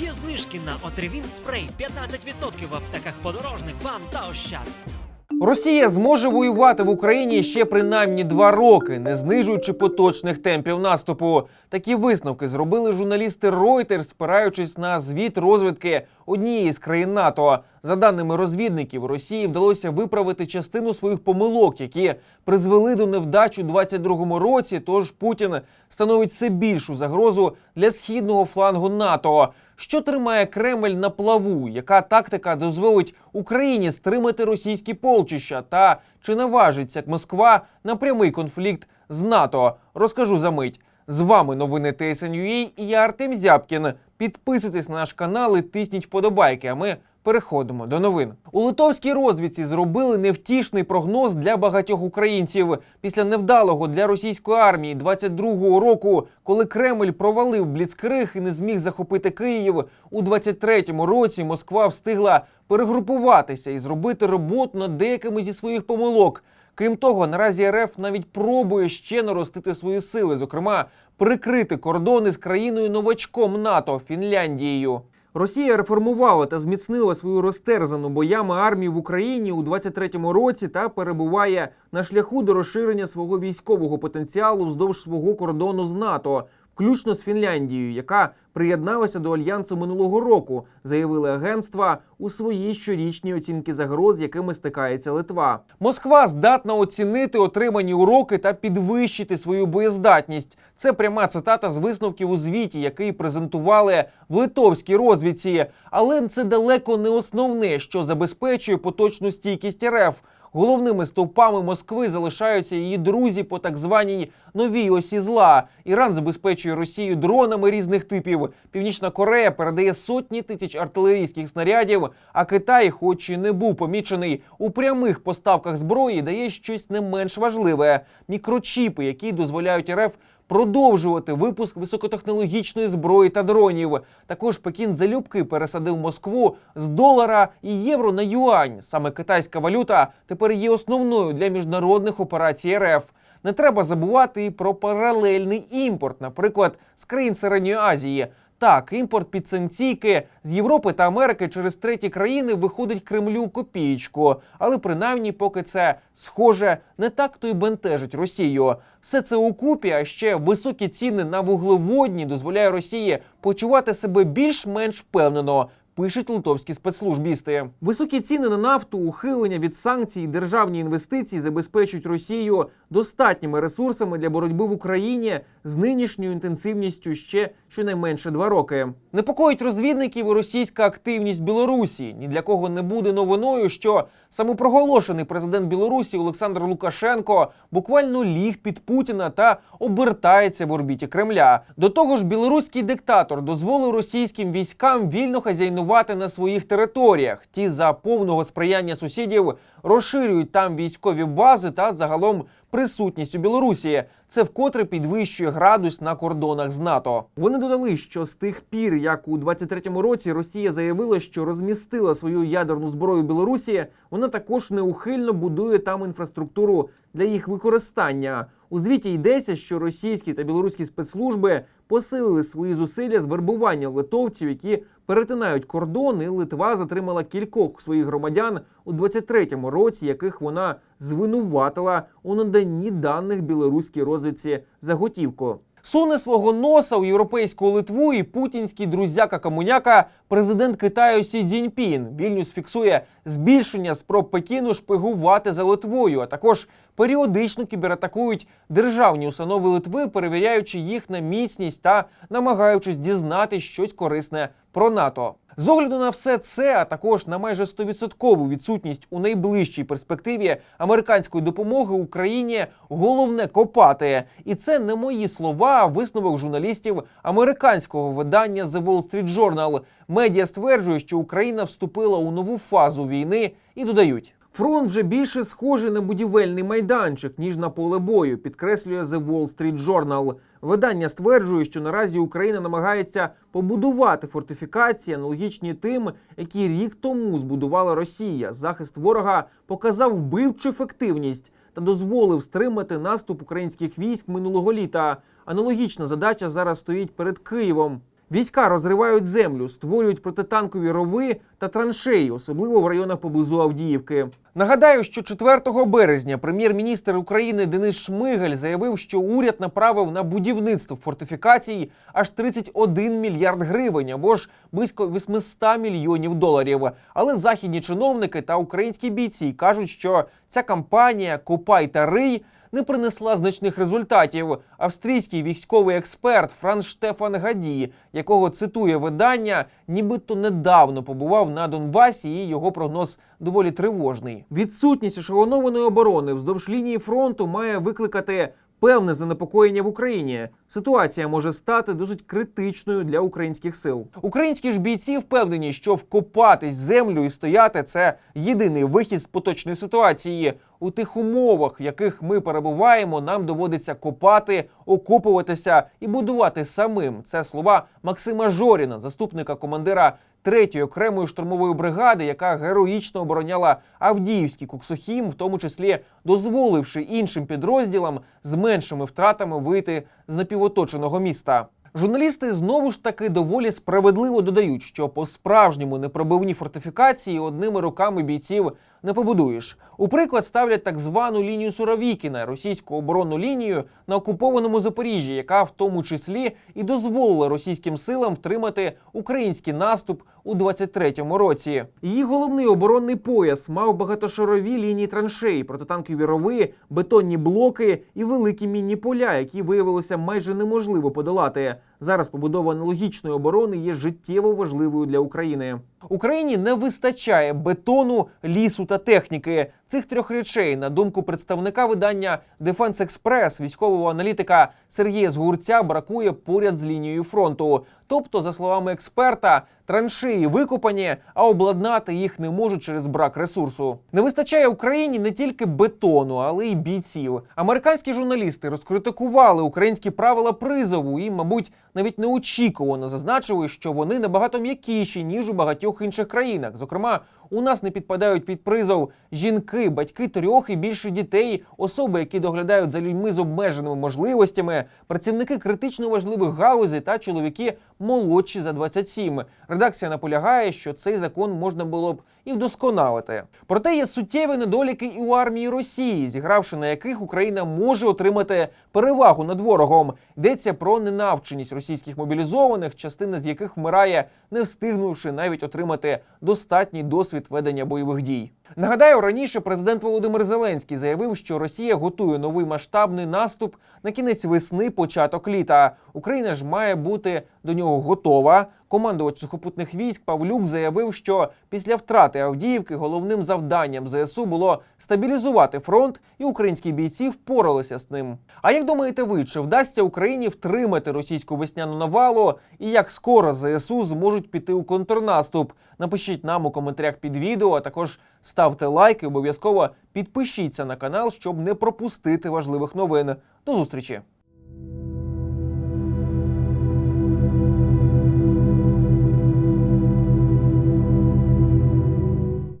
Є знижки на Отривін спрей 15% в аптеках подорожник, бам та ощад. Росія зможе воювати в Україні ще принаймні два роки, не знижуючи поточних темпів наступу. Такі висновки зробили журналісти Reuters, спираючись на звіт розвідки однієї з країн НАТО. За даними розвідників, Росії вдалося виправити частину своїх помилок, які призвели до невдач у 22-му році. Тож Путін становить все більшу загрозу для східного флангу НАТО. Що тримає Кремль на плаву? Яка тактика дозволить Україні стримати російські полчища? Та чи наважиться Москва на прямий конфлікт з НАТО? Розкажу за мить. З вами новини TSN.ua і я Артем Зябкін. Підписуйтесь на наш канал і тисніть вподобайки. А ми переходимо до новин. У литовській розвідці зробили невтішний прогноз для багатьох українців після невдалого для російської армії 22-го року, коли Кремль провалив бліцкриг і не зміг захопити Київ. У 23-му році Москва встигла перегрупуватися і зробити роботу над деякими зі своїх помилок. Крім того, наразі РФ навіть пробує ще наростити свої сили, зокрема прикрити кордони з країною новачком НАТО Фінляндією. Росія реформувала та зміцнила свою розтерзану боями армію в Україні у 23-му році та перебуває на шляху до розширення свого військового потенціалу вздовж свого кордону з НАТО, включно з Фінляндією, яка приєдналася до альянсу минулого року, заявили агентства у своїй щорічній оцінці загроз, з якими стикається Литва. Москва здатна оцінити отримані уроки та підвищити свою боєздатність. Це пряма цитата з висновків у звіті, який презентували в литовській розвідці. Але це далеко не основне, що забезпечує поточну стійкість РФ. Головними стовпами Москви залишаються її друзі по так званій новій осі зла. Іран забезпечує Росію дронами різних типів. Північна Корея передає сотні тисяч артилерійських снарядів. А Китай, хоч і не був помічений у прямих поставках зброї, дає щось не менш важливе: мікрочіпи, які дозволяють РФ продовжувати випуск високотехнологічної зброї та дронів. Також Пекін залюбки пересадив Москву з долара і євро на юань. Саме китайська валюта тепер є основною для міжнародних операцій РФ. Не треба забувати і про паралельний імпорт, наприклад, з країн Середньої Азії. Так, імпорт під санкційки з Європи та Америки через треті країни виходить Кремлю копієчку, але принаймні, поки це схоже, не так то й бентежить Росію. Все це укупі, а ще високі ціни на вуглеводні дозволяє Росії почувати себе більш-менш впевнено. Пишуть литовські спецслужбісти. Високі ціни на нафту, ухилення від санкцій, державні інвестиції забезпечують Росію достатніми ресурсами для боротьби в Україні з нинішньою інтенсивністю ще щонайменше два роки. Непокоїть розвідників і російська активність Білорусі. Ні для кого не буде новиною, що самопроголошений президент Білорусі Олександр Лукашенко буквально ліг під Путіна та обертається в орбіті Кремля. До того ж, білоруський диктатор дозволив російським військам вільно хазяйнувати на своїх територіях. Ті за повного сприяння сусідів розширюють там військові бази та загалом присутність у Білорусі. Це вкотре підвищує градус на кордонах з НАТО. Вони додали, що з тих пір, як у 23-му році Росія заявила, що розмістила свою ядерну зброю в Білорусі, вона також неухильно будує там інфраструктуру для їх використання. У звіті йдеться, що російські та білоруські спецслужби посилили свої зусилля з вербування литовців, які перетинають кордон, і Литва затримала кількох своїх громадян у 23-му році, яких вона звинуватила у наданні даних білоруській розвідці за готівку. Суне свого носа у європейську Литву і путінський друзяка комуняка президент Китаю Сі Цзіньпін. Вільнюс фіксує збільшення спроб Пекіну шпигувати за Литвою, а також періодично кібератакують державні установи Литви, перевіряючи їх на міцність та намагаючись дізнати щось корисне про НАТО. З огляду на все це, а також на майже 100% відсутність у найближчій перспективі американської допомоги Україні, головне копати. І це не мої слова, а висновок журналістів американського видання The Wall Street Journal. Медіа стверджує, що Україна вступила у нову фазу війни і додають. Фронт вже більше схожий на будівельний майданчик, ніж на поле бою, підкреслює The Wall Street Journal. Видання стверджує, що наразі Україна намагається побудувати фортифікації, аналогічні тим, які рік тому збудувала Росія. Захист ворога показав вбивчу ефективність та дозволив стримати наступ українських військ минулого літа. Аналогічна задача зараз стоїть перед Києвом. Війська розривають землю, створюють протитанкові рови та траншеї, особливо в районах поблизу Авдіївки. Нагадаю, що 4 березня прем'єр-міністр України Денис Шмигель заявив, що уряд направив на будівництво фортифікацій аж 31 мільярд гривень або ж близько 800 мільйонів доларів. Але західні чиновники та українські бійці кажуть, що ця кампанія Копай та рий не принесла значних результатів. Австрійський військовий експерт Франц Штефан Гаді, якого цитує видання, нібито недавно побував на Донбасі, і його прогноз доволі тривожний. Відсутність ешелонованої оборони вздовж лінії фронту має викликати. Певне занепокоєння в Україні ситуація може стати досить критичною для українських сил. Українські ж бійці впевнені, що вкопатись в землю і стояти це єдиний вихід з поточної ситуації. У тих умовах, в яких ми перебуваємо, нам доводиться копати, окопуватися і будувати самим. Це слова Максима Жоріна, заступника командира третьої окремої штурмової бригади, яка героїчно обороняла Авдіївський Куксохім, в тому числі дозволивши іншим підрозділам з меншими втратами вийти з напівоточеного міста. Журналісти знову ж таки доволі справедливо додають, що по-справжньому непробивні фортифікації одними руками бійців не побудуєш. У приклад ставлять так звану лінію Суровікіна, російську оборонну лінію на окупованому Запоріжжі, яка в тому числі і дозволила російським силам втримати український наступ у 23-му році. Її головний оборонний пояс мав багатошарові лінії траншей, протитанкові рови, бетонні блоки і великі мінні поля, які виявилося майже неможливо подолати. Зараз побудова аналогічної оборони є життєво важливою для України. Україні не вистачає бетону, лісу та техніки. Цих трьох речей, на думку представника видання Defense Express, військового аналітика Сергія Згурця, бракує поряд з лінією фронту. Тобто, за словами експерта, траншеї викопані, а обладнати їх не можуть через брак ресурсу. Не вистачає Україні не тільки бетону, але й бійців. Американські журналісти розкритикували українські правила призову і, мабуть, навіть неочікувано зазначили, що вони набагато м'якіші ніж у багатьох інших країнах. Зокрема, у нас не підпадають під призов жінки, батьки трьох і більше дітей, особи, які доглядають за людьми з обмеженими можливостями, працівники критично важливих галузей та чоловіки молодші за 27. Редакція наполягає, що цей закон можна було б і вдосконалити. Проте є суттєві недоліки і у армії Росії, зігравши на яких Україна може отримати перевагу над ворогом. Йдеться про ненавченість російських мобілізованих, частина з яких вмирає, не встигнувши навіть отримати достатній досвід ведення бойових дій. Нагадаю, раніше президент Володимир Зеленський заявив, що Росія готує новий масштабний наступ на кінець весни, початок літа. Україна ж має бути до нього готова. Командувач сухопутних військ Павлюк заявив, що після втрати Авдіївки головним завданням ЗСУ було стабілізувати фронт, і українські бійці впоралися з ним. А як думаєте ви, чи вдасться Україні втримати російську весняну навалу, і як скоро ЗСУ зможуть піти у контрнаступ? Напишіть нам у коментарях під відео, а також ставте лайк і обов'язково підпишіться на канал, щоб не пропустити важливих новин. До зустрічі!